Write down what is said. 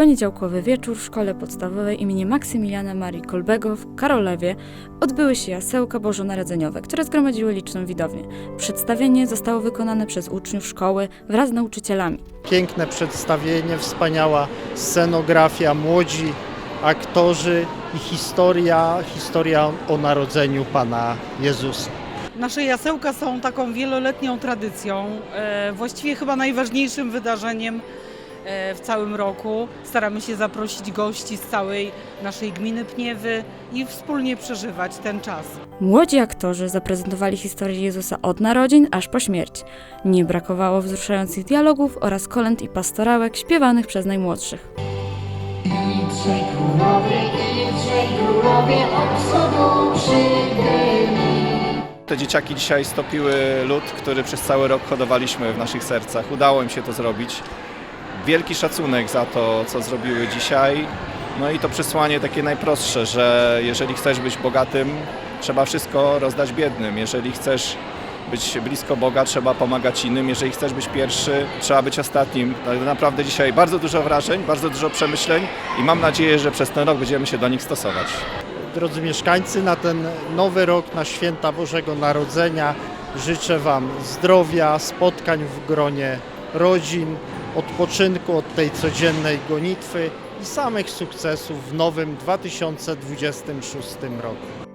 poniedziałkowy wieczór w szkole podstawowej imienia Maksymiliana Marii Kolbego w Karolewie odbyły się jasełka bożonarodzeniowe, które zgromadziły liczną widownię. Przedstawienie zostało wykonane przez uczniów szkoły wraz z nauczycielami. Piękne przedstawienie, wspaniała scenografia, młodzi aktorzy i historia, historia o narodzeniu Pana Jezusa. Nasze jasełka są taką wieloletnią tradycją, e, właściwie chyba najważniejszym wydarzeniem w całym roku. Staramy się zaprosić gości z całej naszej gminy Pniewy i wspólnie przeżywać ten czas. Młodzi aktorzy zaprezentowali historię Jezusa od narodzin aż po śmierć. Nie brakowało wzruszających dialogów oraz kolęd i pastorałek śpiewanych przez najmłodszych. Idźcie królowie, idźcie królowie, przybyli. Te dzieciaki dzisiaj stopiły lód, który przez cały rok hodowaliśmy w naszych sercach. Udało im się to zrobić. Wielki szacunek za to, co zrobiły dzisiaj. No i to przesłanie takie najprostsze, że jeżeli chcesz być bogatym, trzeba wszystko rozdać biednym. Jeżeli chcesz być blisko Boga, trzeba pomagać innym. Jeżeli chcesz być pierwszy, trzeba być ostatnim. Tak naprawdę dzisiaj bardzo dużo wrażeń, bardzo dużo przemyśleń i mam nadzieję, że przez ten rok będziemy się do nich stosować. Drodzy mieszkańcy, na ten nowy rok, na święta Bożego Narodzenia życzę Wam zdrowia, spotkań w gronie rodzin, odpoczynku od tej codziennej gonitwy i samych sukcesów w nowym 2026 roku.